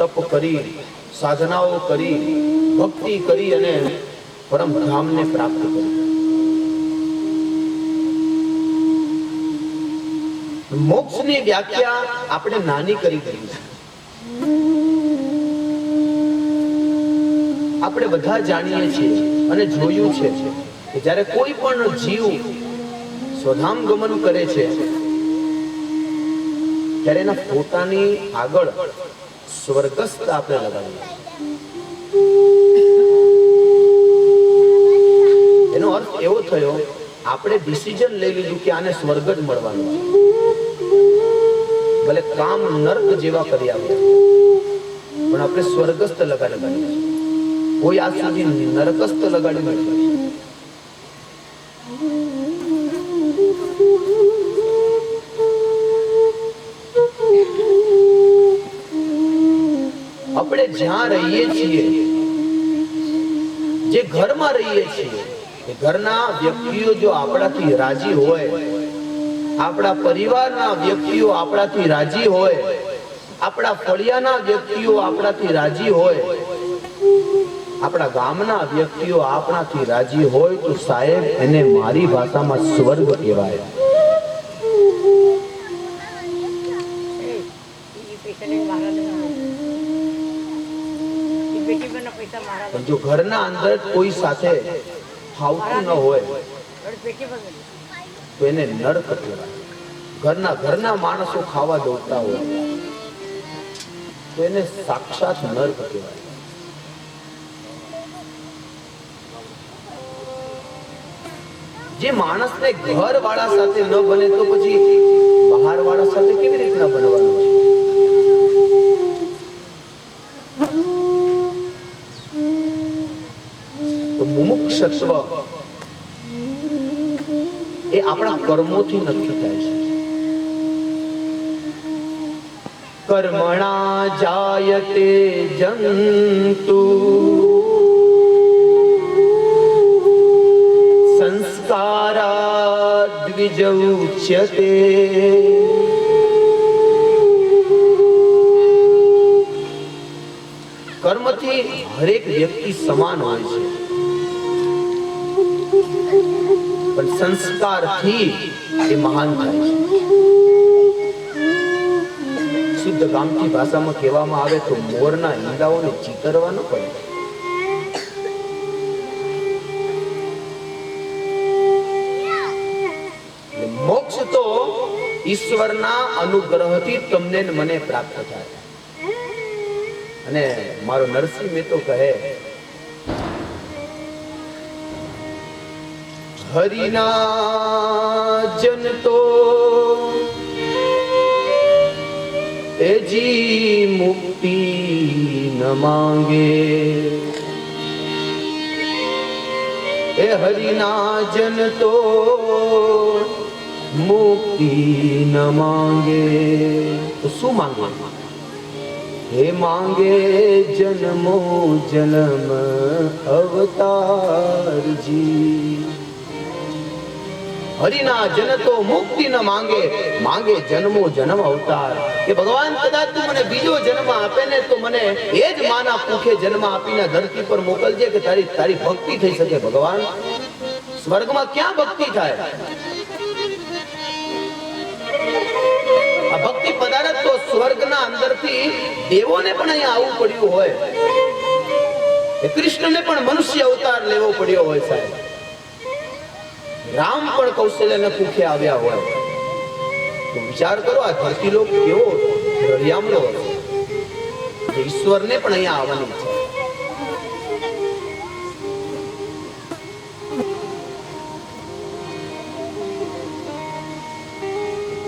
તપ કરી, સાધનાઓ કરી, ભક્તિ કરી અને પરમ ધામને પ્રાપ્ત કરી. મોક્ષની વ્યાખ્યા આપણે નાની કરી છે. આપણે બધા જાણીએ છીએ અને જોયું છે કે જ્યારે કોઈ પણ જીવ સ્વધામ ગમન કરે છે, ત્યારે એના પોતાની આગળ સ્વર્ગસ્થ આપણે લગાડીએ એનો અર્થ એવો થયો આપણે ડિસિઝન લઈ લીધું કે આને સ્વર્ગ જ મળવાનું ભલે કામ નર્ક જેવા કરી આવ્યા પણ આપણે સ્વર્ગસ્થ લગાડી કોઈ આજ સુધી નરકસ્થ લગાડી નથી ઘરમાં રહીએ છીએ. એ ઘરના વ્યક્તિઓ જો આપણાથી રાજી હોય, આપણા પરિવારના વ્યક્તિઓ આપણાથી રાજી હોય, આપણા ફળિયાના વ્યક્તિઓ આપણાથી રાજી હોય, આપણા ગામના વ્યક્તિઓ આપણાથી રાજી હોય, તો સાહેબ એને મારી ભાષામાં સ્વર્ગ કહેવાય. પણ જો ઘરના અંદર કોઈ સાથે ફાવતું ન હોય, તો એને નરક કહેવાય. ઘરના ઘરના માણસો ખાવા દોડતા હોય, તો એને સાક્ષાત નર્ક કહેવાય. જે માણસને ઘર વાળા સાથે ન બને તો પછી બહાર વાળા સાથે કેવી રીતના બનવાનું છે તો મુમુક્ષત્વ એ આપણા કર્મોથી નક્કી થાય છે. કર્મણા જાયતે જંતુ. સંસ્કારા દ્વિજ ઉચ્યતે કર્મથી હરેક વ્યક્તિ સમાન હોય છે. પણ સંસ્કારથી એ મહાન થાય છે. શુદ્ધ ગામઠી ભાષામાં કહેવામાં આવે તો મોરના ઈંડાઓને ચીતરવા ન પડે મોક્ષ તો ઈશ્વરના અનુગ્રહથી તમને મને પ્રાપ્ત થાય. અને મારો નરસિંહ મેતો કહે હરિના જન તો એજી મુક્તિ ન માંગે. એ હરિના જન તો મુક્તિ ન માંગે. તો શું માંગે? હે માંગે જન્મો જન્મ અવતારજી. હરિના જન તો મુક્તિ ન માંગે માંગે જન્મો જન્મ અવતાર. કે ભગવાન કદાચ તું મને બીજો જન્મ આપે ને તો મને એ જ માના ભૂખે જન્મ આપીને ધરતી પર મોકલજે કે તારી તારી ભક્તિ થઈ શકે ભગવાન. સ્વર્ગમાં ક્યાં ભક્તિ થાય? આ ભક્તિ પદાર્થ તો સ્વર્ગના અંદરથી દેવોને પણ અહીંયા આવવું પડ્યું હોય. કૃષ્ણને પણ મનુષ્ય અવતાર લેવો પડ્યો હોય સાહેબ. રામ પણ કૌશલ્યને ભૂખે આવ્યા હોય. તો વિચાર કરો, આ ધરતી લોક કેવો રળિયામણો. ઈશ્વરને પણ અહીંયા આવવાની છે.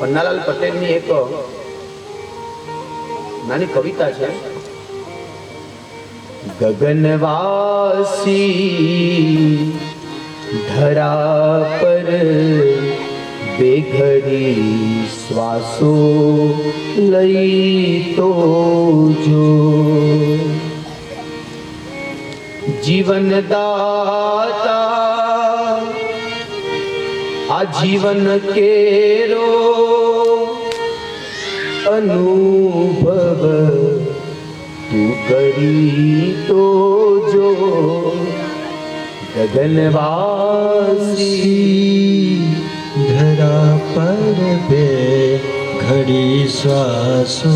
પન્નાલાલ પટેલની એક નાની કવિતા છે. ગગનવાસી ધરા પર બેઘડી શ્વાસો લઈ તો જો જીવન દાતા આ જીવન કેરો અનુભવ તું કરી તો ગગનવાસી ધરા પર બે ઘડી શ્વાસો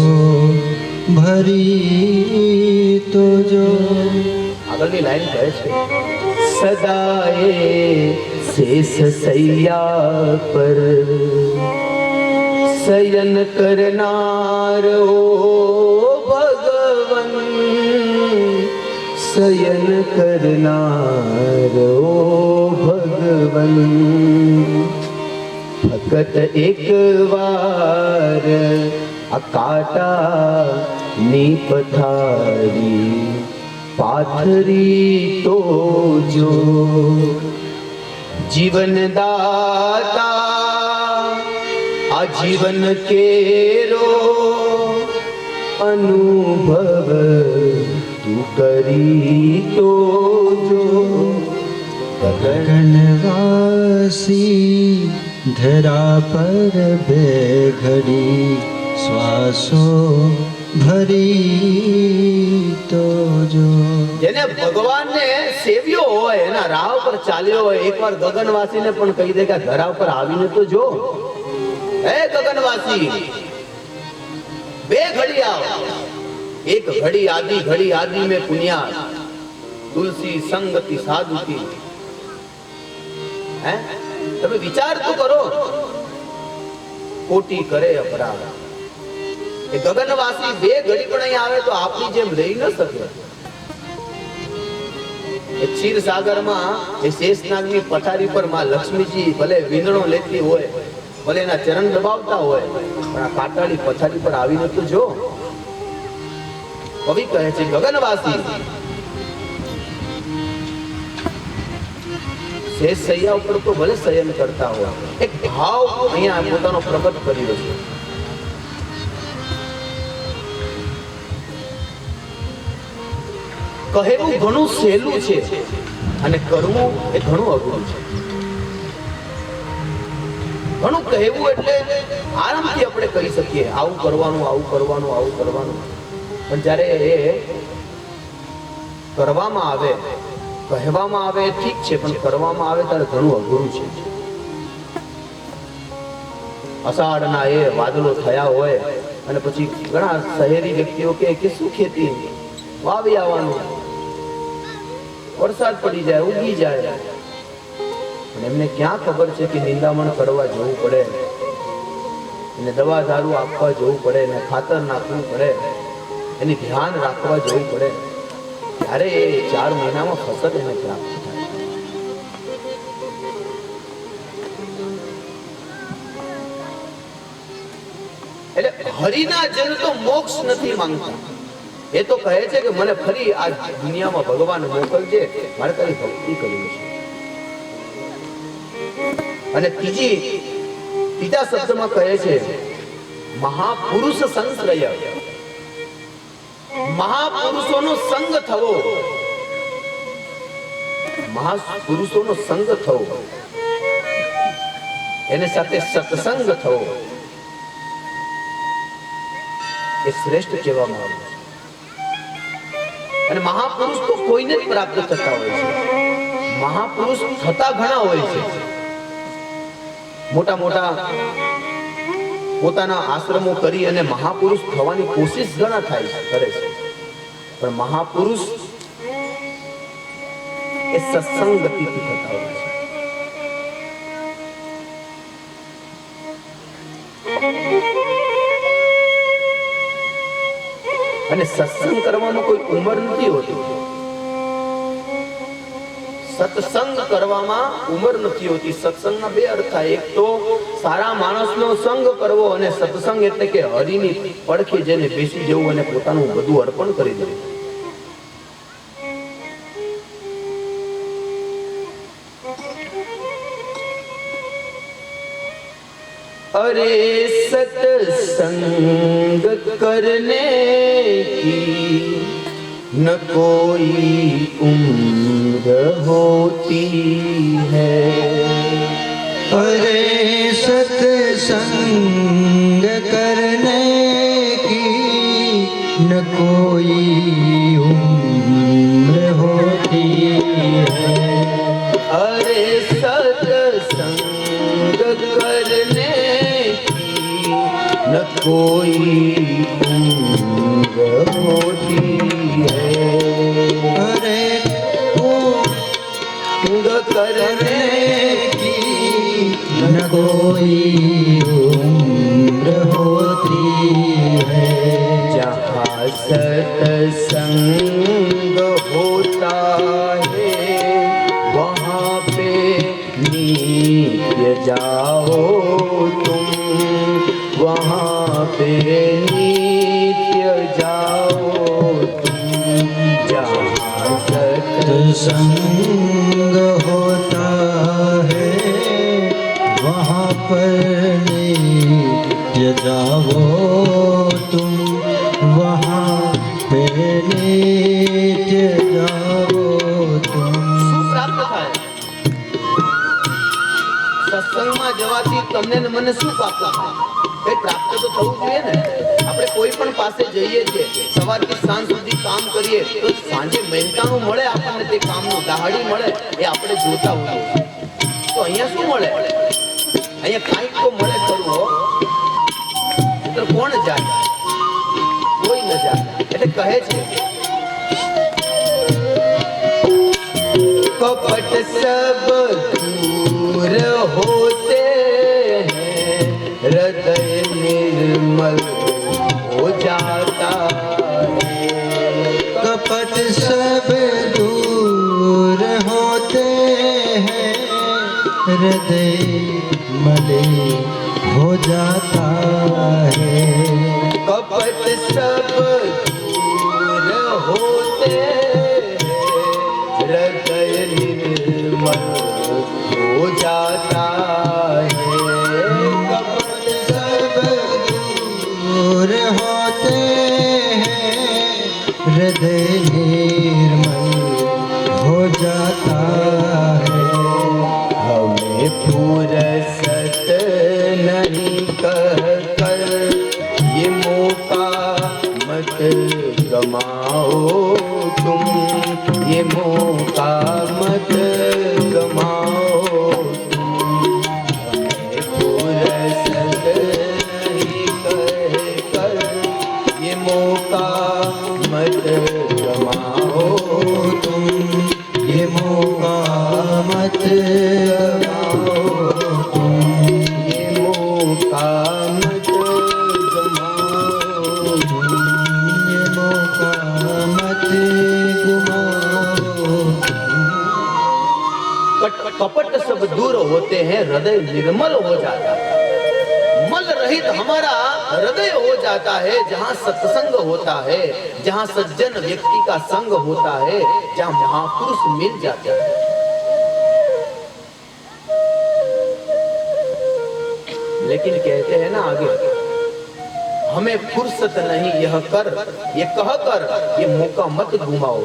ભરી તો જો આગળની લાઈન કહે છે સદાએ શેષ સૈયા પર શયન કરનાર ઓ શયન કરનાર ઓ ભગવન ફકત એક વાર આ કાટા ની પથારી પાથરી તો જો જીવન દાતા આ જીવન કેરો અનુભવ તું કરી તો જો ગગન ગગનવાસી ધરા પર બે ઘડી શ્વાસો ભરી તો જો. જેને ભગવાનને સેવ્યો હોય, એના રાહ પર ચાલ્યો હોય, એકવાર ગગનવાસીને પણ કહી દે કે ધરા પર આવીને તો જો. હે ગગનવાસી, બે ઘડી આવ. એક ઘડી આદિ ઘડી આદિ में પુન્યા તુલસી સંગતિ સાધુતી હે તમે વિચાર તો કરો કોટી કરે અપરાધ એ ગગનવાસી બે ઘડી પણ અહીં આવે તો આપણી જેમ રહી ન શકે એ ક્ષીર સાગરમાં એ શેષનાગની પથારી પરમાં લક્ષ્મીજી ભલે વિંદણો લેતી હોય ભલે એના ચરણ દબાવતા હોય પણ આ કાટાળી પથારી પર આવીને તો જો કવિ કહે છે ગગનવાસી. શેષ સૈયા ઉપર તો ભલે સયન કરતા હોય, એક ભાવ અહીંયા પોતાનો પ્રગટ કર્યો છે. કહેવું ઘણું સહેલું છે અને કરવું એ ઘણું અઘરું છે. ઘણું કહેવું એટલે આરામથી આપણે કહી શકીએ, આવું કરવાનું આવું કરવાનું આવું કરવાનું. પણ જ્યારે એ કરવામાં આવે, કહેવામાં આવે, ઠીક છે, પણ કરવામાં આવે ત્યારે ઘણું અઘરું છે. અષાઢના એ વાદળો થયા હોય અને પછી ઘણા શહેરી વ્યક્તિઓ કે, શું ખેતી? વાવી આવવાનું. વરસાદ પડી જાય ઉગી જાય. પણ એમને ક્યાં ખબર છે કે નિંદામણ કરવા જવું પડે? એને દવા દારૂ આપવા જવું પડે, એને ખાતર નાખવું પડે? એની ધ્યાન રાખવા જવું પડે. ત્યારે એ ચાર મહિનામાં ફસલ એને પ્રાપ્ત એટલે હરિના જન તો મોક્ષ નથી માંગતા. એ તો કહે છે કે મને ફરી આ દુનિયામાં ભગવાન મોકલજે, મારે તારી ભક્તિ કરવી છે. અને ત્રીજી, ત્રીજા શબ્દમાં કહે છે, મહાપુરુષ સંશ્રય. મહાપુરુષોનો સંગ થવો. મહાપુરુષોનો સંગ થવો. એને સાથે સત્સંગ થવો. એ શ્રેષ્ઠ કહેવામાં આવે છે. અને મહાપુરુષ તો કોઈને જ પ્રાપ્ત થતા હોય છે. મહાપુરુષ થતા ઘણા હોય છે. મોટા મોટા પોતાના આશ્રમો કરી અને મહાપુરુષ થવાની કોશિશ ઘણા થાય છે, કરે છે. પણ મહાપુરુષ એ સત્સંગ ગતિથી થતા હોય છે. અને સત્સંગ કરવાનું કોઈ ઉંમર નથી હોતી. સત્સંગ કરવામાં ઉંમર નથી હોતી સત્સંગના બે અર્થ થાય એક તો સારા માણસનો સંગ કરવો અને સત્સંગ એટલે કે હરિની પડખે જેને બેસી જવું અને પોતાનું બધું અર્પણ કરી દેવું अरे सत्संग करने की न कोई उम्र होती है अरे सत्संग करने की न कोई उम्र होती है अरे सत्संग करने की न कोई उम्र होती कोई उम्र होती है जहाँ सत्संग होता है वहाँ पे नित्य जाओ तुम वहाँ पे नित्य जाओ तुम जहाँ सत्संग वहाँ पर नित्य जाओ तुम वहाँ पे नित्य जाओ तुम શું પ્રાપ્ત થાય સત્સંગમાં જવાથી તમને ને મને શું પ્રાપ્ત થાય કઈ પ્રાપ્ત તો થવું જોઈએ ને આપણે કોઈ પણ પાસે જઈએ છીએ સવારથી સાંજ સુધી કામ કરીએ તો સાંજે મહેનતાણું મળે આપણને તે કામનું દહાડી મળે એ આપણે જોતા હોઈએ છીએ. તો અહીંયા શું મળે અહીંયા કાંઈક તો મળે ખરું હો. તો કોણ જાય કોઈ ન જાય એટલે કહે છે, કપટ સબ દૂર હોતે હૃદય નિર્મલ હો જાતા કપટ સબ દૂર હોતે હૃદય होते हैं हृदय मलिन हो जाता है कपट सब मत गमाओ तुम ये मौका मत गमाओ दूर होते हैं, हृदय निर्मल हो जाता है। मल रहित हमारा हृदय हो जाता है, जहाँ सत्संग होता है, जहाँ सज्जन व्यक्ति का संग होता है, जहाँ महापुरुष मिल जाते हैं। लेकिन कहते हैं ना आगे, हमें फुर्सत नहीं यह कर, ये कह कर, ये मौका मत घुमाओ।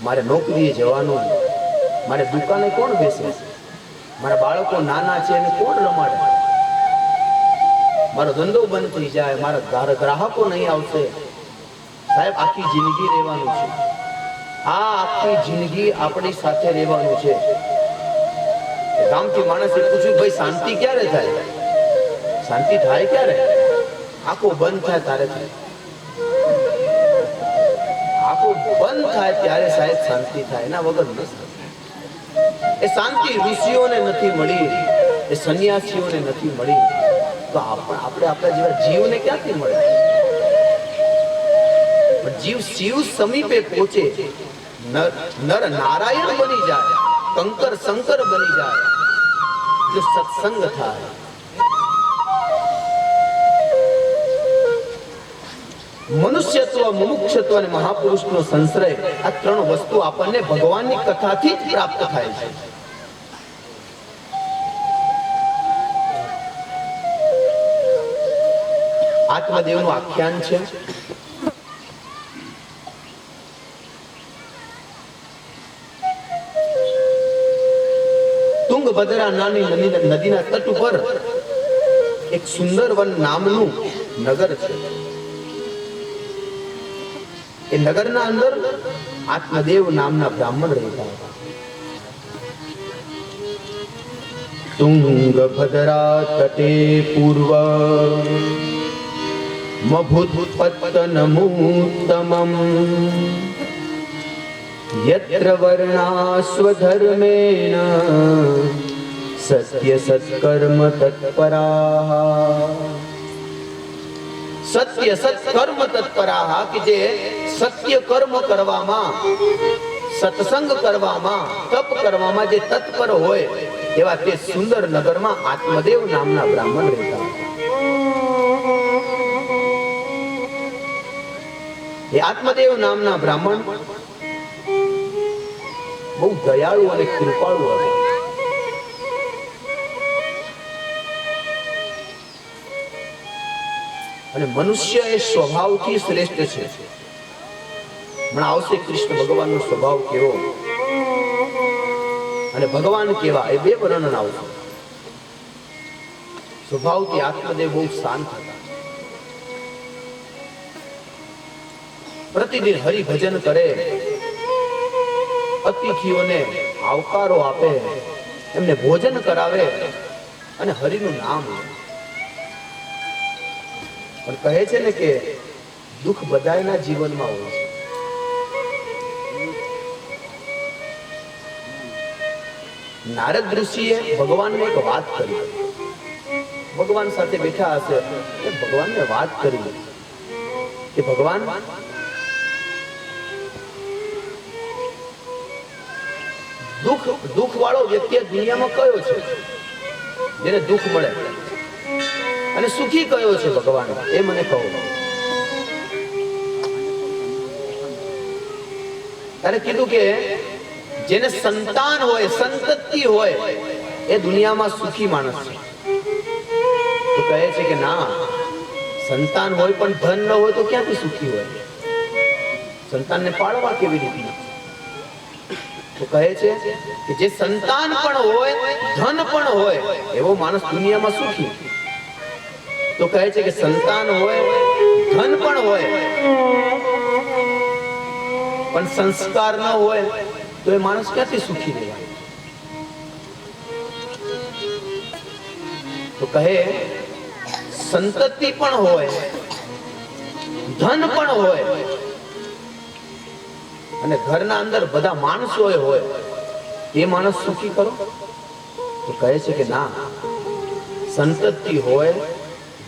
हमारे नौकरी जवानों ने મારે દુકાને કોણ બેસે? મારા બાળકો નાના છે એને કોણ રમાડે? મારો ધંધો બંધ થઈ જાય, મારા ગ્રાહકો નહીં આવશે. સાહેબ, આખી જિંદગી રહેવાનું છે. આ આખી જિંદગી આપણી સાથે રહેવાનું છે. ગામથી માણસે પૂછ્યું, ભાઈ, શાંતિ ક્યારે થાય? શાંતિ થાય ક્યારે? આખો બંધ થાય તારે થાય. આખો બંધ થાય ત્યારે સાહેબ શાંતિ થાય. એના વગર ન શાંતિ. એ શાંતિ ઋષિઓને નથી મળી, એ સંન્યાસીઓને નથી મળી. તો આપણે આપણે આપણા જેવા જીવને ક્યાંથી મળે? પણ જીવ શિવ સમીપે પહોંચે, નર નર નારાયણ બની જાય કંકર શંકર બની જાય, જો સત્સંગ થાય. મનુષ્યત્વ, મુમુક્ષત્વ અને મહાપુરુષનો સંશ્રય આ ત્રણ વસ્તુ આપણને ભગવાનની કથાથી જ પ્રાપ્ત થાય છે. આત્મદેવનું આખ્યાન છે. તુંગભદ્રા નાની નદી- નદીના તટ ઉપર એક સુંદર વન નામનું નગર છે. એ નગરના અંદર આત્મદેવ નામના બ્રાહ્મણ રહેતા હતા. તુંગભદ્રા તટે પૂર્વ મભુત્પત્તનમુત્તમમ યત્ર વર્ણાસ્વધર્મેણ સત્ય સત્કર્મ તત્પરા. સત્ય સત્કર્મ તત્પરા કે જે સત્ય કર્મ કરવામાં, સત્સંગ કરવામાં, તપ કરવામાં જે તત્પર હોય, એવા તે સુંદર નગરમાં આત્મદેવ નામના બ્રાહ્મણ રહેતા હતા એ આત્મદેવ નામના બ્રાહ્મણ બહુ દયાળુ અને કૃપાળુ હતા અને મનુષ્ય એ સ્વભાવથી શ્રેષ્ઠ છે. પણ આવશે કૃષ્ણ ભગવાનનો સ્વભાવ કેવો? અને ભગવાન કેવા? એ બે વર્ણન આવશે. સ્વભાવથી આત્મદેવ બહુ શાંત હતા. પ્રતિદિન હરિભજન કરે. અતિથિઓને આવકારો આપે. એમને ભોજન કરાવે અને હરિનું નામ લે પણ કહે છે ને કે દુઃખ બધાના જીવનમાં હોય છે. નારદ ઋષિએ ભગવાનને એક વાત કરી. ભગવાન સાથે બેઠા હશે ભગવાનને વાત કરી કે ભગવાન, દુઃખ દુઃખ વાળો વ્યક્તિ દુનિયામાં કયો છે? જેને દુઃખ મળે. અને સુખી કયો છે ભગવાન? એ મને કહો. ત્યારે કીધું કે જેને સંતાન હોય, સંતતિ હોય, એ દુનિયામાં સુખી માણસ છે. તો કહે છે કે ના, સંતાન હોય પણ ધન ન હોય તો ક્યાંથી સુખી હોય? સંતાનને પાળવા કેવી રીતે તો કહે છે કે જે સંતાન પણ હોય, ધન પણ હોય, એવો માણસ દુનિયામાં સુખી. તો કહે છે કે સંતાન હોય, ધન પણ હોય, પણ સંસ્કાર ન હોય, તો એ માણસ ક્યાંથી સુખી રહેવાય તો કહે, સંતતિ પણ હોય, ધન પણ હોય, અને ઘરના અંદર બધા માણસો હોય, એ માણસ સુખી કરો? તો કહે છે કે ના, સંતતિ હોય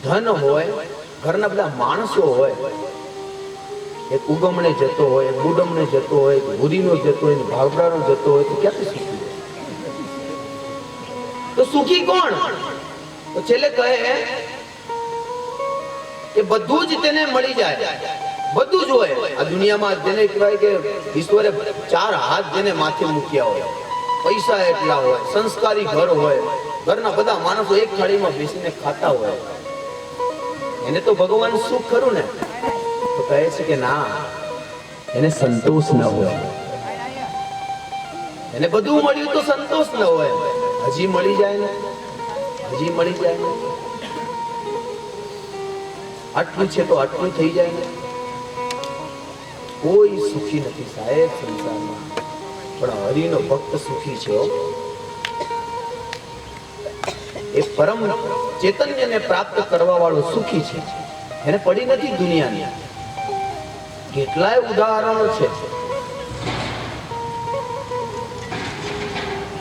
ધન હોય, ઘરના બધા માણસો હોય. એક ઉગમણે જતો હોય, એક બુડમણે જતો હોય, એક ભૂરીનો જતો હોય ભાવડાનો જતો હોય, તો ક્યાંથી સુખી તો સુખી કોણ? તો છેલ્લે કહે કે બધું જ તેને મળી જાય. બધું જ હોય. આ દુનિયામાં જેને કહેવાય કે ઈશ્વરે ચાર હાથ જેને માથે મૂક્યા હોય. પૈસા એટલા હોય, સંસ્કારી ઘર હોય. ઘરના બધા માણસો એક થાળીમાં બેસીને ખાતા હોય. એને તો ભગવાન સુખ ખરું ને? તો કહે છે કે ના, એને સંતોષ ન હોય. એને બધું મળ્યું તો સંતોષ ન હોય. હજી મળી જાય ને? હજી મળી જાય ને? આટલું છે તો આટલું થઈ જાય ને? કોઈ સુખી નથી સાહેબ સંસારમાં. પણ હરિનો ભક્ત સુખી છે. એ પરમ ચૈતન્યને પ્રાપ્ત કરવા વાળો સુખી છે. એને પડી નથી દુનિયાની. કેટલાય ઉદાહરણો છે.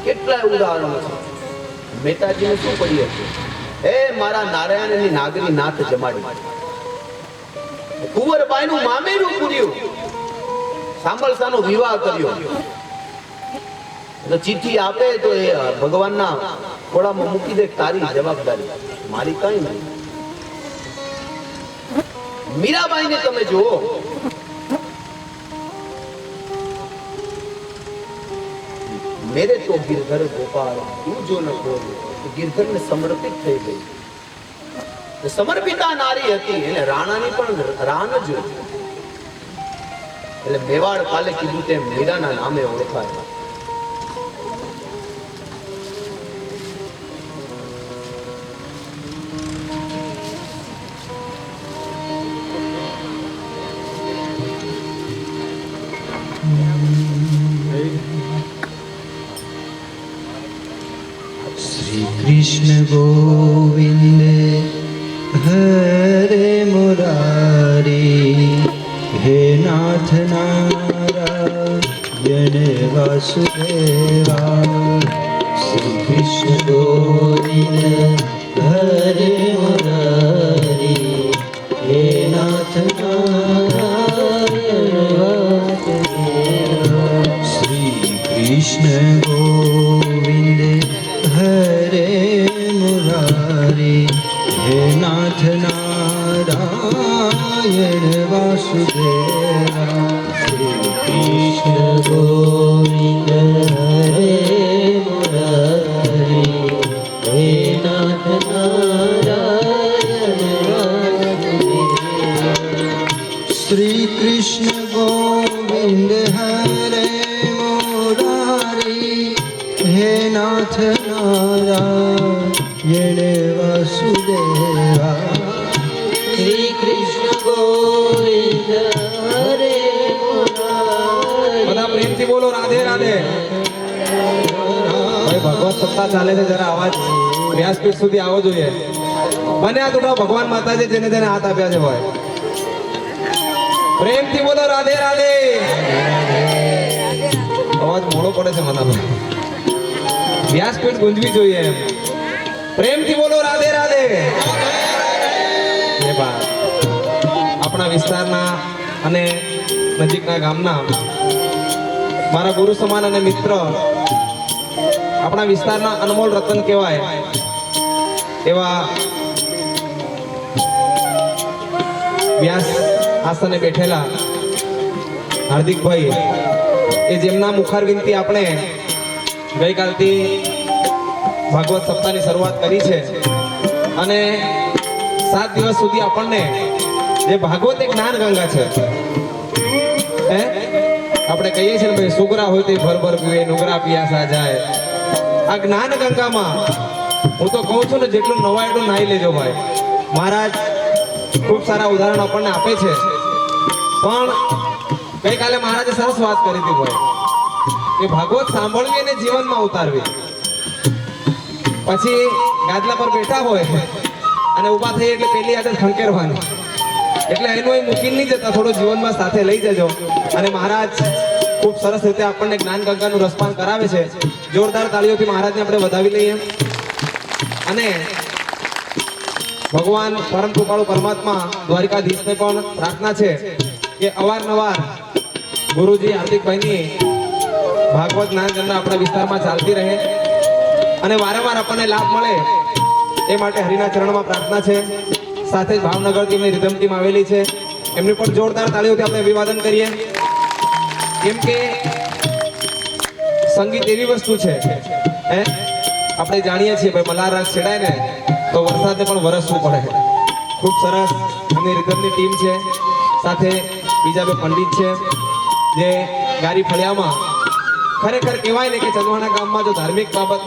કેટલાય ઉદાહરણો છે. મહેતાજીને શું પડી હતું એ મારા નારાયણની નાગરી નાથ જમાડી. કુંવરબાઈનું મામેરું પૂર્યું સાંભળસાનો વિવાહ કર્યો. તો ચિઠ્ઠી આપે તો એ ભગવાનના ખોળામાં મૂકી દે તારી જવાબદારી. મારી કઈ નહીં. મીરાબાઈને તમે જુઓ. મેરે તો ગિરધર ગોપાલ, તું જો ન બોલ ગિરધર ને સમર્પિત થઈ ગઈ. સમર્પિતા નારી હતી એને રાણાની પણ રાન જ એટલે મેવાડ કાલે કીધું તેમ મીરાના નામે ઓળખાય. હે નાથ નારાયણ વાસુદેવા. વ્યાસપીઠ સુધી આવો જોઈએ. બને આ ટુકડા ભગવાન માતાજી જેને તેને હાથ આપ્યા છે ભાઈ. પ્રેમથી બોલો, રાધે રાધે. અવાજ મોડો પડે છે મને વ્યાસપીઠ ગુંજવી જોઈએ એમ. પ્રેમથી બોલો, રાધે રાધે. આપણા વિસ્તારના અને નજીકના ગામના મારા ગુરુ સમાન અને મિત્ર આપણા વિસ્તારના અનમોલ રતન કહેવાય. એવા વ્યાસ આસને બેઠેલા હાર્દિકભાઈ, એ જેમના મુખાર વિનંતી આપણે ગઈકાલથી ભાગવત સપ્તાહની શરૂઆત કરી છે. અને સાત દિવસ સુધી આપણને જે ભાગવત એક જ્ઞાન ગંગા છે. હે? આપણે કહીએ છીએ ભાઈ, સુગરા હોય તે ભર ભર પીવે, નુગરા પિયાસા જાય. આ જ્ઞાન ગંગામાં. હું તો કહું છું ને, જેટલું નવા એટલું નાહી લેજો ભાઈ. મહારાજ, ખૂબ સારા ઉદાહરણ આપણને આપે છે. પણ ગઈકાલે મહારાજે સરસ વાત કરી હતી ભાઈ. કે ભાગવત સાંભળવી અને જીવનમાં ઉતારવી. પછી ગાદલા પર બેઠા હોય અને ઊભા થઈ એટલે પેલી આદત ખંકેરવાની. એટલે એનું એ મૂકીને નહીં જતા, થોડું જીવનમાં સાથે લઈ જજો. અને મહારાજ ખૂબ સરસ રીતે આપણને જ્ઞાન ગંગાનું રસપાન કરાવે છે. જોરદાર તાળીઓથી મહારાજને આપણે વધાવી લઈએ. અને ભગવાન પરમ કૃપાળુ પરમાત્મા દ્વારિકાધીશને પણ પ્રાર્થના છે કે અવારનવાર ગુરુજી, હાર્દિકભાઈની ભાગવત જ્ઞાન ગંગા આપણા વિસ્તારમાં ચાલતી રહે અને વારંવાર આપણને લાભ મળે એ માટે હરિના ચરણમાં પ્રાર્થના છે. સાથે જ ભાવનગર ટીમની રિધમ ટીમ આવેલી છે. એમની પણ જોરદાર તાળીઓથી આપણે અભિવાદન કરીએ. કેમ કે સંગીત એવી વસ્તુ છે, હે? આપણે જાણીએ છીએ, ભાઈ મલ્હાર રાગ છેડાય ને, તો વરસાદને પણ વરસવું પડે. ખૂબ સરસ એમની રિધમની ટીમ છે, સાથે બીજા બે પંડિત છે, જે ગારી ફળિયામાં ખરેખર કહેવાય ને કે ચંદવાના ગામમાં જો ધાર્મિક બાબત